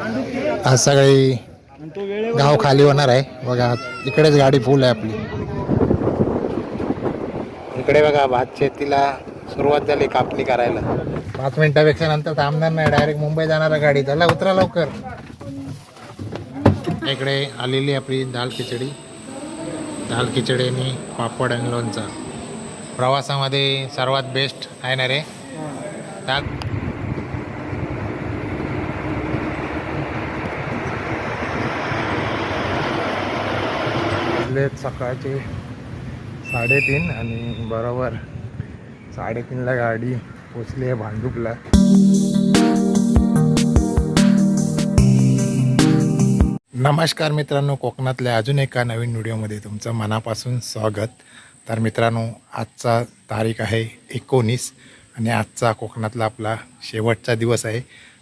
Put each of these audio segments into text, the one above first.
आज सगळी गाव खाली होणार आहे. बघा इकडेच गाडी फुल आहे आपली. इकडे बघा भात शेतीला सुरुवात झाली कापणी करायला. पाच मिनिटापेक्षा नंतर थांबणार नाही डायरेक्ट मुंबई जाणार आहे गाडी. त्याला उतरा लवकर. इकडे आलेली आपली दाल खिचडी. दाल खिचडी आणि पापड आणि लोणचा. प्रवासामध्ये सर्वात बेस्ट आहे ना रे? दाल वाजलेत सकाळचे साडेतीन आणि बरोबर साडेतीनला गाडी पोचली आहे भांडूपला. नमस्कार मित्रांनो कोकणातल्या अजून एका नवीन व्हिडिओमध्ये तुमचं मनापासून स्वागत. तर मित्रांनो आजचा तारीख आहे एकोणीस आणि आजचा कोकणातला आपला शेवटचा दिवस आहे.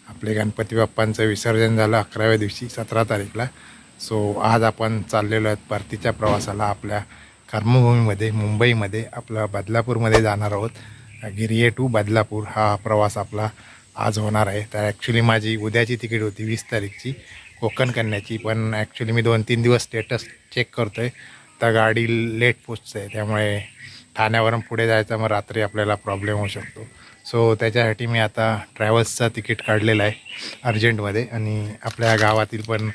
आपले गणपती बाप्पांचं विसर्जन झालं अकराव्या दिवशी सतरा तारीखला. सो आज आपण चाललेलो आहेत परतीच्या प्रवासाला आपल्या कर्मभूमीमध्ये मुंबईमध्ये आपल्या बदलापूरमध्ये जाणार आहोत. गिरिये टू बदलापूर हा प्रवास आपला आज होणार आहे. तर ॲक्च्युली माझी उद्याची तिकीट होती वीस तारीखची कोकण कन्याची. पण ॲक्च्युली मी दोन तीन दिवस स्टेटस चेक करतो आहे तर गाडी लेट पोचते आहे त्यामुळे ठाण्यावरून पुढे जायचं मग रात्री आपल्याला प्रॉब्लेम होऊ शकतो. सो त्याच्यासाठी मी आता ट्रॅव्हल्सचं तिकीट काढलेलं आहे अर्जंटमध्ये. आणि आपल्या गावातील पण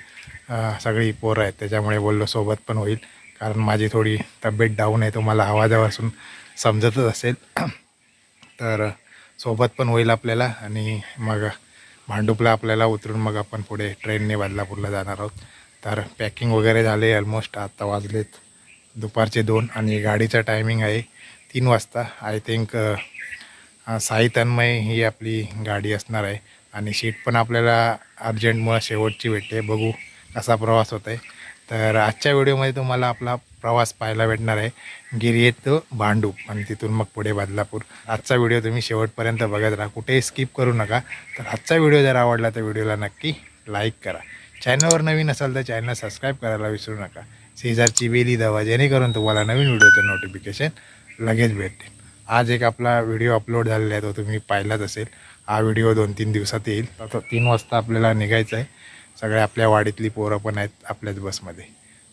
सगळी पोरं आहेत त्याच्यामुळे बोललो सोबत पण होईल. कारण माझी थोडी तब्येत डाऊन आहे तुम्हाला आवाजापासून समजतच असेल. तर सोबत पण होईल आपल्याला आणि मग भांडूपला आपल्याला उतरून मग आपण पुढे ट्रेनने बदलापूरला जाणार आहोत. तर पॅकिंग वगैरे झाले ऑलमोस्ट आत्ता वाजलेत दुपारचे दोन आणि गाडीचं टायमिंग आहे तीन वाजता. आय थिंक साई तन्मय ही आपली गाडी असणार आहे आणि सीट पण आपल्याला अर्जंटमुळं शेवटची भेटते बघू कसा प्रवास होत आहे तर आजच्या व्हिडिओमध्ये तुम्हाला आपला प्रवास पाहायला भेटणार आहे. गिरी भांडूप आणि तिथून मग पुढे बदलापूर. आजचा व्हिडिओ तुम्ही शेवटपर्यंत बघत राहा. कुठेही स्किप करू नका. तर आजचा व्हिडिओ जर आवडला तर व्हिडिओला नक्की लाईक करा. चॅनलवर नवीन असाल तर चॅनल सबस्क्राईब करायला विसरू नका. शेजारची वेली दवा जेणेकरून तुम्हाला नवीन व्हिडिओचं नोटिफिकेशन लगेच भेटेल आज एक आपला व्हिडिओ अपलोड झालेला आहे तो तुम्ही पाहिलाच असेल. हा व्हिडिओ दोन तीन दिवसात येईल. आता तीन वाजता आपल्याला निघायचं आहे. सगळे आपल्या वाडीतली पोरं पण आहेत आपल्याच बसमध्ये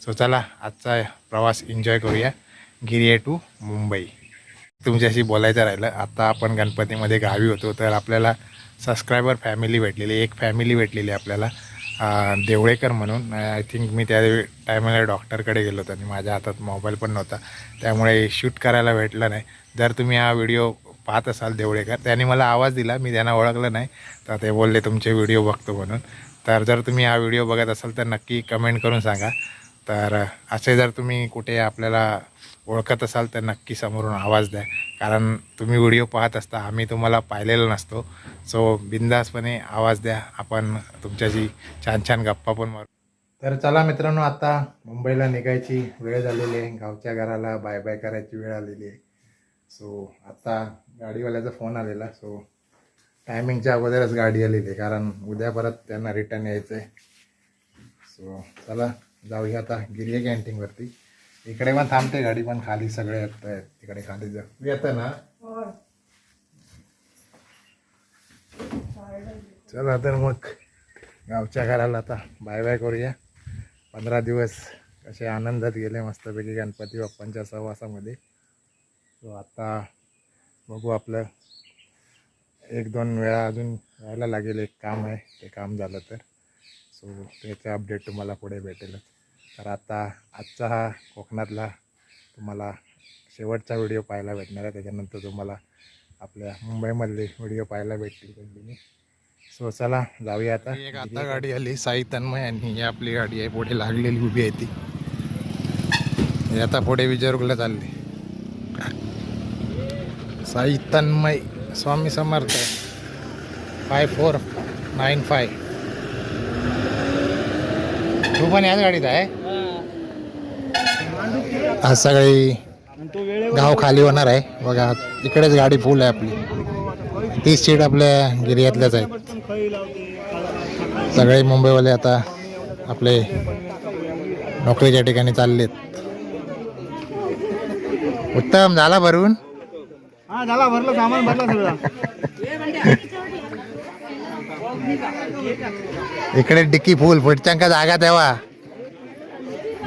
सो चला आजचा प्रवास एन्जॉय करूया. गिरिये टू मुंबई. तुमच्याशी बोलायचं राहिलं. आता आपण गणपतीमध्ये गावी होतो तर आपल्याला सबस्क्रायबर फॅमिली भेटलेली एक फॅमिली भेटलेली आपल्याला देवळेकर म्हणून. आय थिंक मी त्या टायमाला डॉक्टरकडे गेलो होतो आणि माझ्या हातात मोबाईल पण नव्हता. त्यामुळे शूट करायला भेटलं नाही. जर तुम्ही हा व्हिडिओ पाहत असाल देवळेकर त्यांनी मला आवाज दिला. मी त्यांना ओळखलं नाही. तर ते बोलले तुमचे व्हिडिओ बघतो म्हणून. तर जर तुम्ही हा व्हिडिओ बघत असाल तर नक्की कमेंट करून सांगा. तर असे जर तुम्ही कुठे आपल्याला ओळखत असाल तर नक्की समोरून आवाज द्या. कारण तुम्ही व्हिडिओ पाहत असता आम्ही तुम्हाला पाहिलेलं नसतो. सो बिंदासपणे आवाज द्या. आपण तुमच्याशी छान छान गप्पा पण मारू. तर चला मित्रांनो आता मुंबईला निघायची वेळ झालेली आहे. गावच्या घराला बाय बाय करायची वेळ आलेली आहे. सो आता गाडीवाल्याचा फोन आलेला. सो टायमिंगच्या अगोदरच गाडी आलेली आहे कारण उद्या परत त्यांना रिटर्न यायचं आहे सो चला जाऊया आता गिरिया कॅन्टीनवरती इकडे पण थांबते गाडी पण खाली सगळे येत आहेत. तिकडे खाली जा. येतं ना? चला तर मग गावच्या घराला आता बाय बाय करूया. पंधरा दिवस कसे आनंदात गेले मस्तपैकी गणपती बाप्पांच्या सहवासामध्ये. सो आता बघू आपलं एक दोन वेळा अजून यायला लागेल एक काम आहे ते काम झालं तर. सो त्याचं अपडेट तुम्हाला पुढे भेटेलच. तर आता आजचा हा कोकणातला तुम्हाला शेवटचा व्हिडिओ पाहायला भेटणार आहे. त्याच्यानंतर तुम्हाला आपल्या मुंबईमधले व्हिडिओ पाहायला भेटतील कंटिन्यू सो चला जाऊया आता. एक आता गाडी आली साई तन्मय आणि ही आपली गाडी आहे. पुढे लागलेली उभी आहे ती. आता पुढे विजयरुगला चालली. Sai Tanmay. Swami Samarth. Five four nine five तू पण याच गाडीत आहे? आज सगळी गाव खाली होणार आहे. बघा इकडेच गाडी फुल आहे आपली. तीस सीट आपल्या गिर्यातल्याच आहेत. सगळे मुंबईवाले आता आपले नोकरीच्या ठिकाणी चाललेत. उत्तम झाला भरून? हा झाला भरलं सामान भरलं सगळं. इकडे डिक्की फुल पुढच्यांका जागा ठेवा.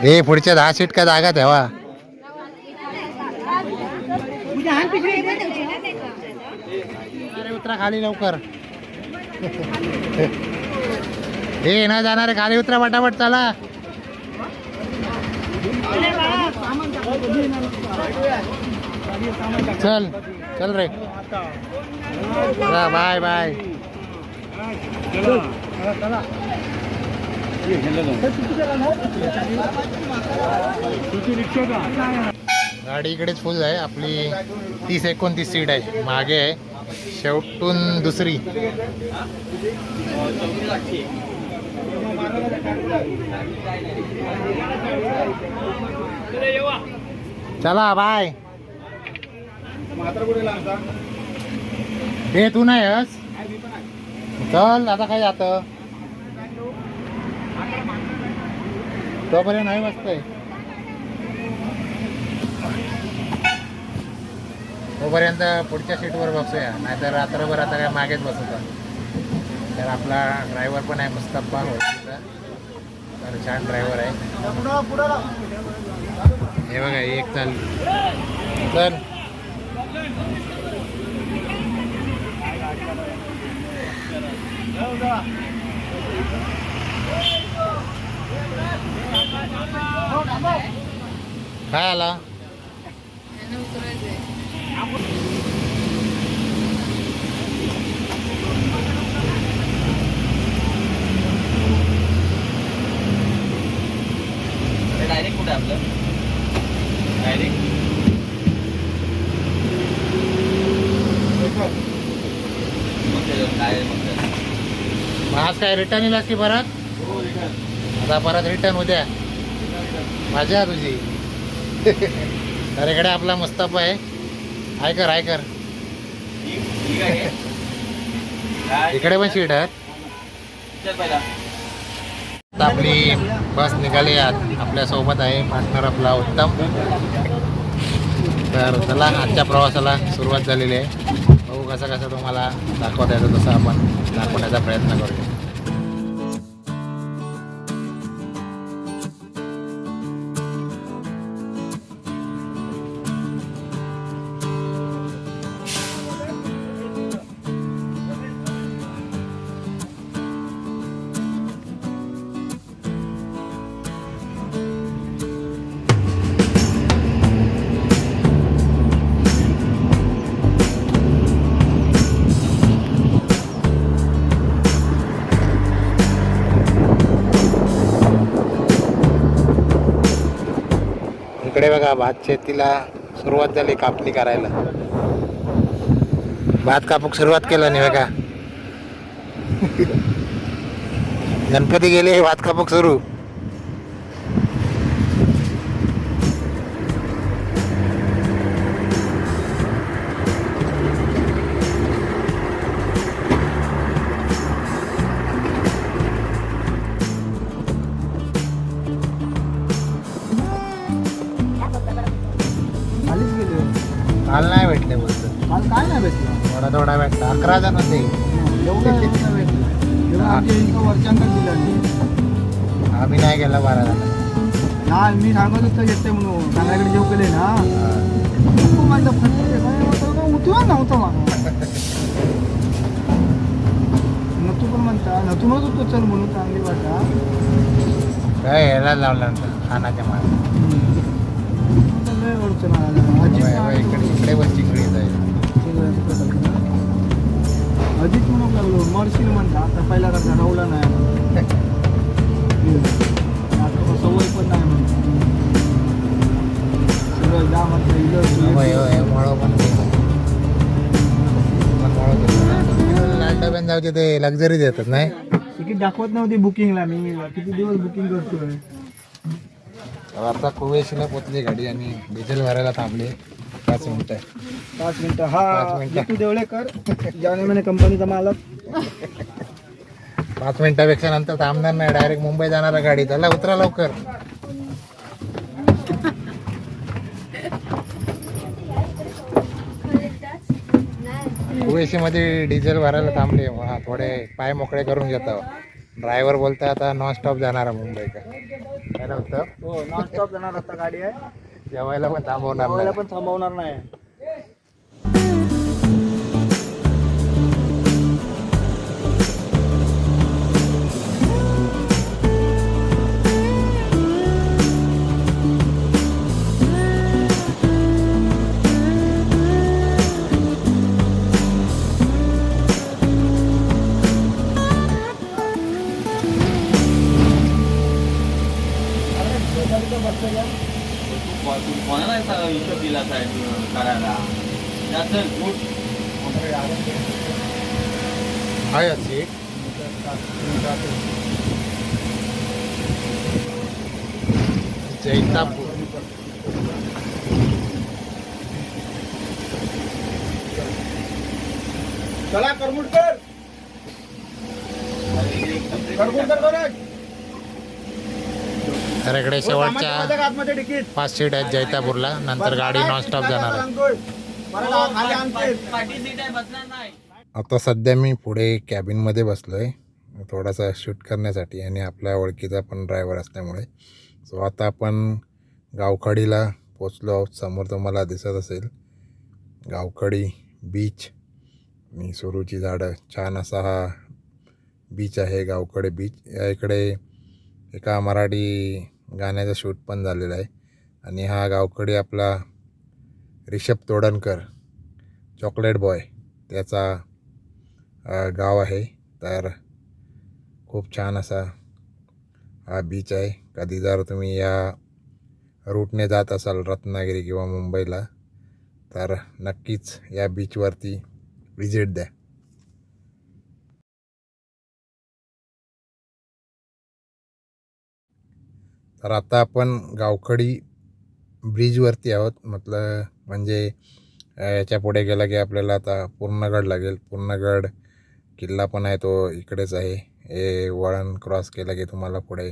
हे पुढच्या दहा सीट का जागा अरे उतरा खाली लवकर. हे ना जाणारे खाली उतरा पटापट चला. चल चल रे. चला बाय बाय. गाडी इकडेच फुल आहे. आपली तीस एकोणतीस सीट आहे. मागे आहे. शेवटून दुसरी. चला बाय. हे तू नाही आहेस? चल आता काय जात? तोपर्यंत नाही बसतंय. तोपर्यंत पुढच्या सीटवर बसूया नाहीतर रात्रभर आता काय मागेच बसत तर आपला ड्रायव्हर पण आहे मुस्तफा ओळखीचा तर छान ड्रायव्हर आहे. हे बघा एक चाल. चल. काय आला? डायरेक्ट कुठे आपलं? डायरेक्ट मग आज काय रिटर्न येईल की परत? आता परत रिटर्न उद्या. मजा तुझी. तर इकडे आपला मुस्तफा आहे. हाय कर हाय कर. इकडे पण सीट आहेत. आपली बस निघाली आत आपल्यासोबत आहे पार्टनर आपला उत्तम. तर चला आजच्या प्रवासाला सुरुवात झालेली आहे. बघू कसं कसं तुम्हाला दाखवता येतं तसं आपण दाखवण्याचा प्रयत्न करूया. इकडे बघा भात शेतीला सुरुवात झाली कापणी करायला. भात कापूक सुरुवात केलं नाही बघा. गणपती गेले भात कापूक सुरू. थोडा भेटला अकरा जण होते एवढं नाही भेटलं तेव्हा. आमच्या इतकं दिलं आम्ही नाही गेला बारा जण नाही मी सांगत होतो येते म्हणून. सांगायकडे जेव केले ना. उठवा नव्हतं मला नतू पण म्हणता नतू म्हणत होतो चल म्हणून चांगली वाटा काय यायला लावलं नंतर खानाच्या मागे. अडचण आला. इकडे इकडे पण चिकडी जाईल अजित म्हणून लागलो. मरशील म्हणता आता पहिला का ठरवलं नाही. आता सवय पण नाही म्हणता सगळं जा म्हणता इथं होय होय मळो पण ते. लक्झरी देतात नाही? तिकीट दाखवत नव्हती बुकिंगला मी. किती दिवस बुकिंग करतोय? आता कुवेशीला पोचली गाडी आणि डिझेल भरायला थांबली. पाच मिनिटं पाच मिनिटं. पाच हा मिनिटं. तू देवळेकर जाणे म्हणे कंपनीचा मालक. पाच मिनिटापेक्षा नंतर थांबणार नाही डायरेक्ट मुंबई जाणारा गाडी. त्याला उतरा लवकर. ओवेसी मध्ये डिझेल भरायला थांबले. हा थोडे पाय मोकळे करून घेतो. ड्रायव्हर बोलतोय आता नॉन स्टॉप जाणार मुंबई का काय हो स्टॉप जाणार आता गाडी आहे. जेवायला पण थांबवणार जेवायला नाही. पण थांबवणार नाही इकडे हो, शेवटच्या आतमध्ये. पाच सीट आहेत जैतापूरला. नंतर गाडी नॉन स्टॉप जाणार आहे. हा, आता सध्या मी पुढे कॅबिनमध्ये बसलो आहे थोडासा शूट करण्यासाठी आणि आपल्या ओळखीचा पण ड्रायव्हर असल्यामुळे. सो आता आपण गावखडीला पोचलो आहोत. समोर तुम्हाला दिसत असेल गावखडी बीच आणि सुरूची झाडं. छान असा हा बीच आहे गावकडे बीच या इकडे एका मराठी गाण्याचा शूट पण झालेला आहे. आणि हा गावकडे आपला रिषभ तोडणकर चॉकलेट बॉय त्याचा गाव आहे. तर खूप छान असा हा बीच आहे. कधी जर तुम्ही या रूटने जात असाल रत्नागिरी किंवा मुंबईला तर नक्कीच या बीचवरती व्हिजिट द्या. तर आता आपण गावखडी ब्रिजवरती आहोत. म्हटलं म्हणजे याच्यापुढे गेला की आपल्याला आता पूर्णगड लागेल. पूर्णगड किल्ला पण आहे तो इकडेच आहे. हे वळण क्रॉस केलं की तुम्हाला पुढे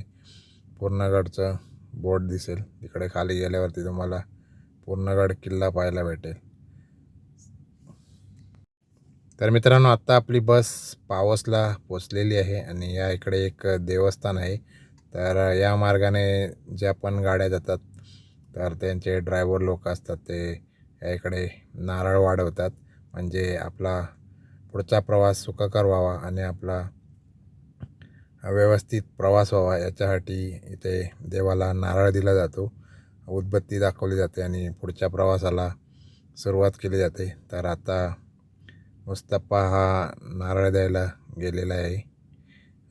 पूर्णगडचं बोर्ड दिसेल. तिकडे खाली गेल्यावरती तुम्हाला पूर्णगड किल्ला पाहायला भेटेल. तर मित्रांनो आत्ता आपली बस पावसला पोचलेली आहे आणि या इकडे एक देवस्थान आहे. तर या मार्गाने ज्या पण गाड्या जातात तर त्यांचे ड्रायव्हर लोक असतात ते या इकडे नारळ वाढवतात. म्हणजे आपला पुढचा प्रवास सुखकर व्हावा आणि आपला व्यवस्थित प्रवास व्हावा याच्यासाठी इथे देवाला नारळ दिला जातो. उदबत्ती दाखवली जाते आणि पुढच्या प्रवासाला सुरुवात केली जाते. तर आता मुस्तप्पा हा नारळ द्यायला गेलेला आहे.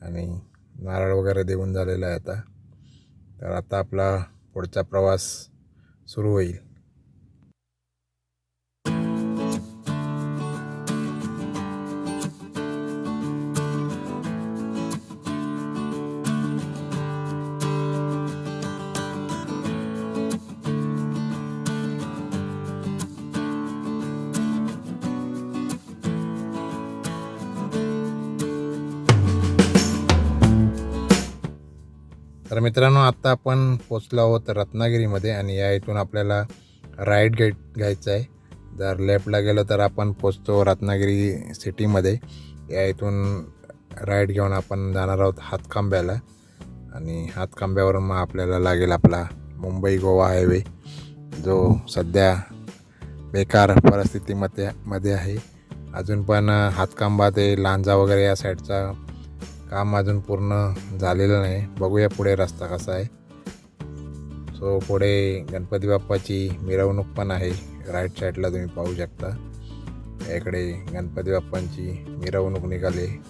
आणि नारळ वगैरे देऊन झालेला आहे आता. तर आता आपला पुढचा प्रवास सुरू होईल. तर मित्रांनो आत्ता आपण पोचलो आहोत रत्नागिरीमध्ये आणि या इथून आपल्याला राईट गेट घ्यायचं आहे. जर लेफ्टला गेलो तर आपण पोचतो रत्नागिरी सिटीमध्ये. या इथून राईट घेऊन आपण जाणार आहोत हातखांब्याला. आणि हातखांब्यावरून मग आपल्याला लागेल आपला मुंबई गोवा हायवे जो सध्या बेकार परिस्थितीमध्ये मध्ये आहे. अजून पण हातखांबा ते लांजा वगैरे या साईडचा काम अजून पूर्ण झालेलं नाही. बघूया पुढे रस्ता कसा आहे. सो पुढे गणपती बाप्पाची मिरवणूक पण आहे. राईट साईडला तुम्ही पाहू शकता. इकडे गणपती बाप्पांची मिरवणूक निघाली.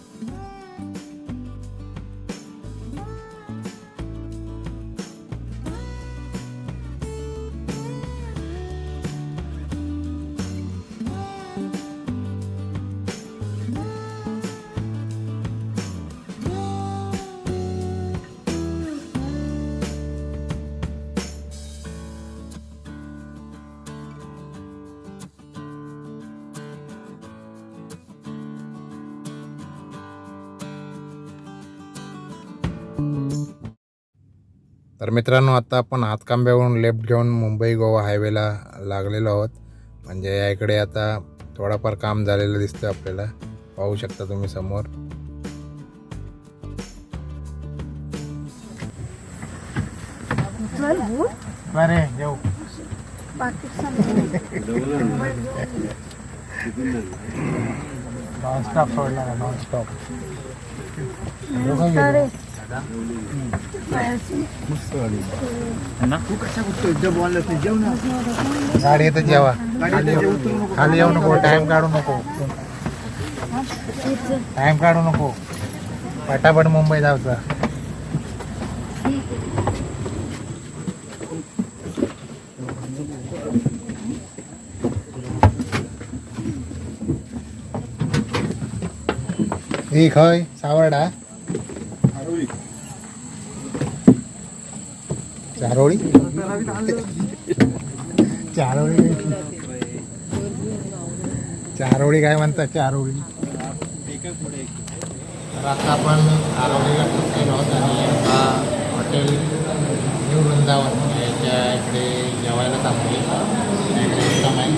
मित्रांनो आता आपण हातखांब्यावरून लेफ्ट घेऊन मुंबई गोवा हायवेला लागलेलो आहोत. म्हणजे या इकडे आता थोडाफार काम झालेलं दिसतं आपल्याला. पाहू शकता तुम्ही समोर. अरे येऊ. नॉनस्टॉप सोडला ना नॉनस्टॉप तू कशा कुठं जेव बोलला ते जेव ना गाडी येतं जेवा गाडी येते, उतरू नको. खाली येऊ नको टाइम काढू नको टाइम काढू नको पटापट मुंबई जायचं ही खय सावर्डा चारोळी? चारोळी? चारोळी काय म्हणतात चारोळी? तर आता आपण आरोळीला पोहोचलेलो आहोत आणि आता हॉटेल न्यू वृंदावन याच्या इकडे जेवायला थांबले. इकडे उत्तम आहे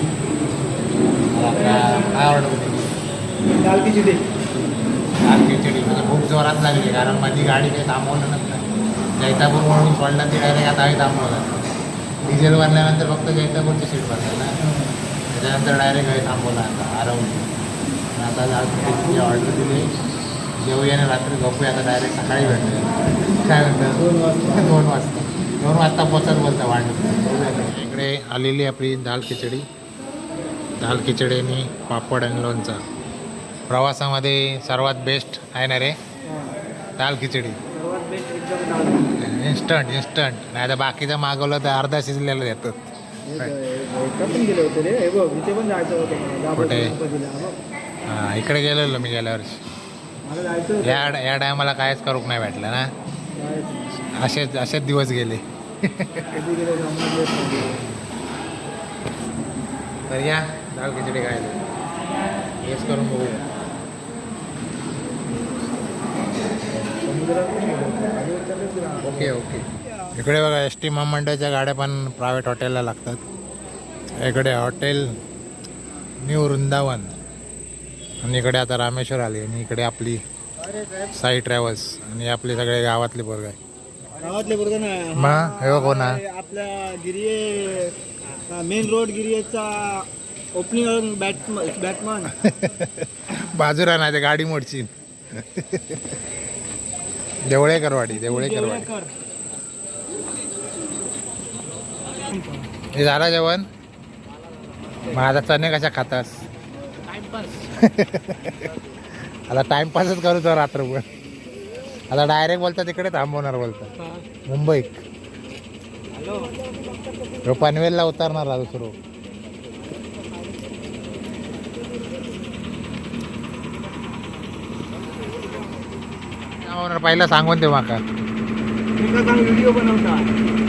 तर आता काय ऑर्डर दाल खिचडी. दाल खिचडी. म्हणजे खूप जोरात लागली कारण माझी गाडी काही थांबवलं नसतं जैतापूर म्हणून सोडला ती डायरेक्ट आता आम्ही थांबवला डिझेल भरल्यानंतर फक्त जैतापूरची सीट भरली ना. त्याच्यानंतर डायरेक्ट घरी थांबवला आता आणि आता खिचडीची ऑर्डर दिली. जेवूया आणि रात्री झोपूया आता डायरेक्ट सकाळी भेटूया. काय म्हणतात दोन वाजता. दोन वाजता. दोन वाजता पोचत बोलता वाढ इकडे आलेली आपली दाल खिचडी. दाल खिचडी आणि पापड आणि लोणचा. प्रवासामध्ये सर्वात बेस्ट आहे ना रे? दाल खिचडी. इन्स्टंट इन्स्टंट नाही तर बाकीचं मागवलं तर अर्धा शिजलेलं देतात कुठे? हा इकडे गेलेलो मी गेल्या वर्षी. या या टायमाला काहीच करूक नाही भेटलं ना. असेच असेच दिवस गेले. तर या दाल खिचडी खायला. हेच करून बघूया समुद्रात पण गेलो होतो. आधी विचारलं तुला. Okay okay. इकडे बघा एस टी महामंडळाच्या गाड्या पण प्रायव्हेट हॉटेलला लागतात. इकडे हॉटेल न्यू वृंदावन. आणि इकडे आता रामेश्वर आली आणि इकडे आपली साई ट्रॅव्हल्स. आणि आपले सगळे गावातले पोरग आहे. गावातले बरोबर ना? मग हे बघ कोण आहे? आपल्या गिरिये मेन रोड गिरियेचा ओपनिंग बॅट बॅटमॅन बाजूला नाही ते गाडी मोडची. देवळेकरवाडी देवळेकरवाडी. हे झालं जेवण? मग आता चणे कशा खातास? आता टाइमपासच करू तर रात्रभर. आता डायरेक्ट बोलता तिकडे थांबवणार बोलता मुंबईत. ह्यो पनवेलला उतरणार आता सुरू. थांबवणार पहिला सांगून दे माका. व्हिडिओ बनवता.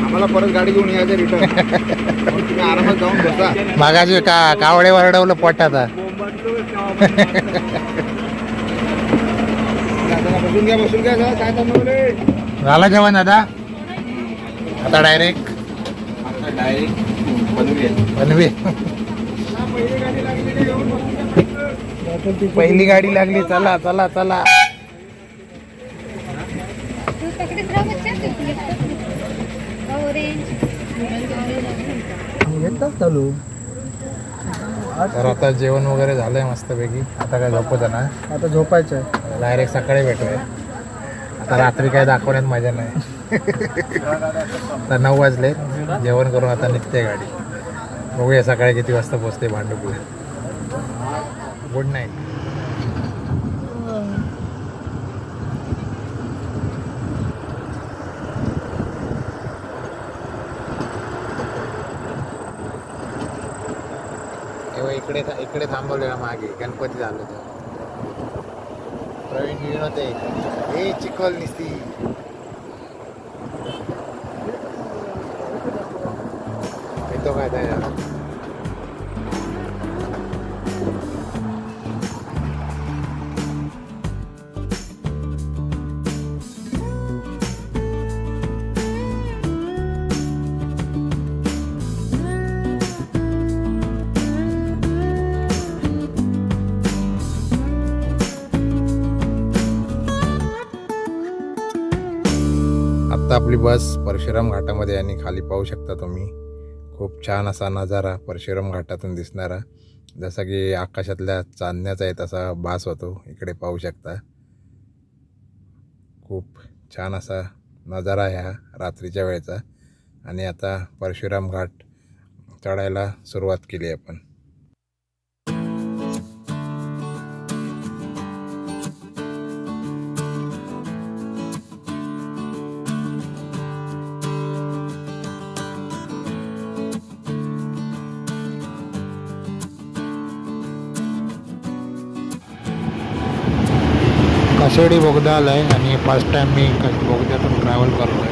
आम्हाला परत गाडी घेऊन यायचं रिटर्न. तुम्ही आरामात जाऊन बसा. मागाशी का कावडे वरडवलं पोटात बसून घ्या बसून घ्या जरा, काय बनवले झालं जेवण दादा? आता डायरेक्ट आता डायरेक्ट बनवूया पनवे पहिली गाडी लागली चला चला चला. चालू. तर आता जेवण वगैरे झालंय मस्तपैकी. आता काय झोपत ना आता झोपायचं आहे. डायरेक्ट सकाळी भेटूया. आता रात्री काय दाखवण्यात मजा नाही. आता नऊ वाजले. जेवण करून आता निघते गाडी. बघूया सकाळी किती वाजता पोचते भांडुपला गुड नाईट तेव्हा इकडे इकडे थांबवलेला मागे गणपती झालं तर. प्रवीण विनोद होते हे चिखल निस्ती. आपली बस परशुराम घाटामध्ये आणि खाली पाहू शकता तुम्ही. खूप छान असा नजारा परशुराम घाटातून दिसणारा. जसा की आकाशातल्या चांदण्याचा आहे तसा भास होतो. इकडे पाहू शकता. खूप छान असा नजारा ह्या रात्रीच्या वेळेचा. आणि आता परशुराम घाट चढायला सुरुवात केली आपण. काशेडी बोगदा आला आहे आणि फर्स्ट टाइम मी क- बोगद्यातून ट्रॅव्हल करतो आहे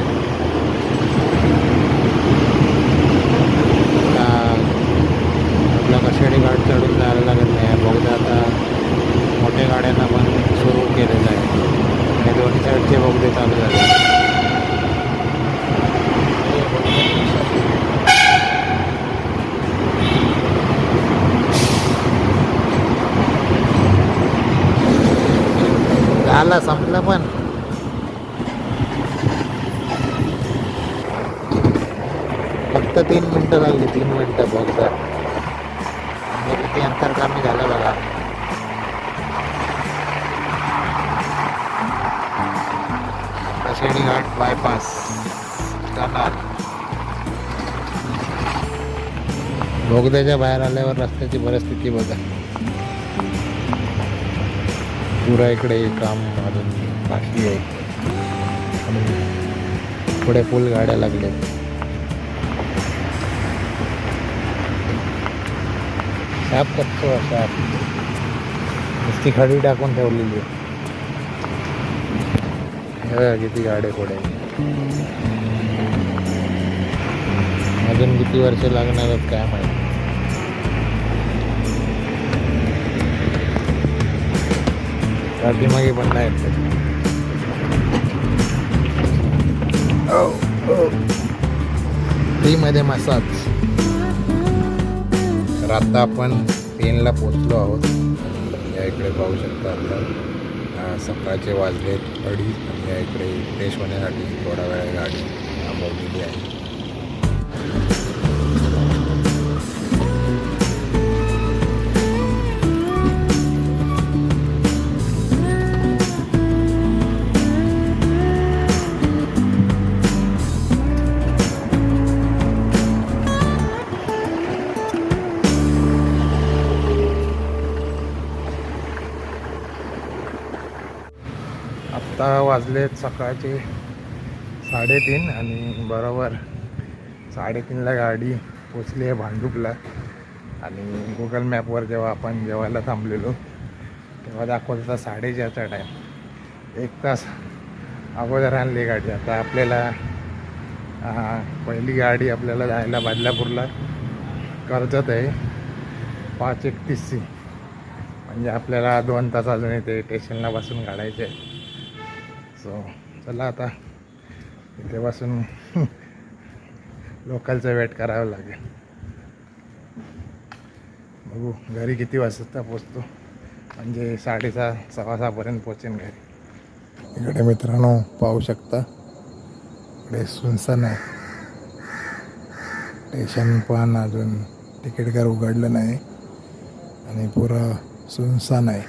आपला कशेडी घाट चढून जायला लागत नाही. बोगदा आता मोठ्या गाड्यांना पण सुरू केलेलं आहे. आणि दोन्ही साईडचे बोगदे चालू झाले. झाला संपला पण. फक्त तीन मिनटं लागली तीन मिनटं फक्त म्हणजे किती अंतर कमी झालं बघा. कशेडी घाट बायपास करणार बोगद्याच्या बाहेर आल्यावर रस्त्याची परिस्थिती बघा पुरा इकडे काम अजून बाकी आहे. आणि पुढे फुल गाड्या लागल्यात. साफ करतो असा नुसती खाडी टाकून ठेवलेली आहे. किती गाड्या पुढे अजून किती वर्ष लागणार आहेत काय माहिती. पाठीमागे पण नाही. फ्रीमध्ये मसाज. तर आता आपण पेनला पोचलो आहोत. या इकडे पाहू शकता आपलं. सकाळचे वाजलेत अडीच. या इकडे फ्रेश होण्यासाठी थोडा वेळ गाडी थांबवलेली आहे. आता वाजलेत सकाळचे साडेतीन आणि बरोबर साडेतीनला गाडी पोचली आहे भांडूपला. आणि गुगल मॅपवर जेव्हा आपण जेवायला थांबलेलो तेव्हा दाखवत होता साडेचारचा टाईम एक तास अगोदर आणली गाडी. आता आपल्याला पहिली गाडी आपल्याला जायला बदलापूरला कर्जत आहे. पाच एकतीसची. म्हणजे आपल्याला दोन तास अजून इथे स्टेशनला बसून काढायचे आहे सो चला आता. इथे बसून लोकलचं वेट करावं लागेल. बघू घरी किती वाजता पोचतो म्हणजे साडेसहा सव्वा सहापर्यंत पोचेन घरी. इकडे मित्रांनो पाहू शकता. इकडे सुनसान आहे. स्टेशन पण अजून तिकीट घर उघडलं नाही. आणि पुरं सुनसान आहे.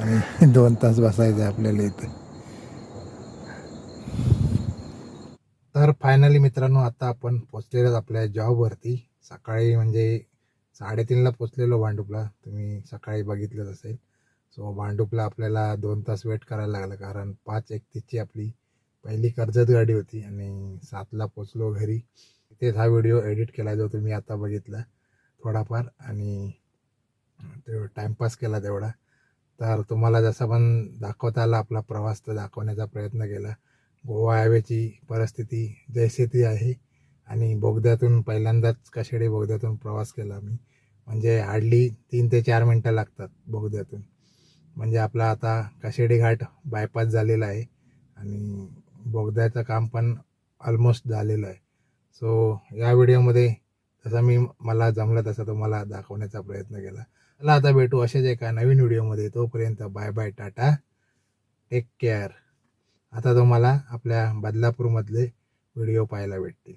आणि दोन तास बसायचं आहे आपल्याला इथं तर फायनली मित्रांनो आता आपण पोचलेलो आपल्या जॉबवरती सकाळी म्हणजे साडेतीनला पोचलेलो भांडुपला. तुम्ही सकाळी बघितलंच असेल. सो भांडुपला आपल्याला दोन तास वेट करायला लागलं. कारण पाच एकतीसची आपली पहिली कर्जत गाडी होती आणि सातला पोचलो घरी. तिथेच हा व्हिडिओ एडिट केला जो तुम्ही आता बघितला. थोडाफार. आणि ते टाईमपास केला तेवढा. तर तुम्हाला जसा पण दाखवता आला आपला प्रवास तर दाखवण्याचा प्रयत्न केला. गोवा हायवेची परिस्थिती जैसे ती आहे. आणि बोगद्यातून पहिल्यांदाच कशेडी बोगद्यातून प्रवास केला मी. म्हणजे हार्डली तीन ते चार मिनटं लागतात बोगद्यातून. म्हणजे आपला आता कशेडी घाट बायपास झालेला आहे. आणि बोगद्याचं काम पण ऑलमोस्ट झालेलं आहे. सो या व्हिडिओमध्ये जसा मी मला जमलं तसा तुम्हाला दाखवण्याचा प्रयत्न केला. चला आता भेटू असेच एका नवीन व्हिडिओमध्ये. तोपर्यंत bye bye tata. Take care आता तुम्हाला आपल्या बदलापूरमधले व्हिडिओ पाहायला भेटतील.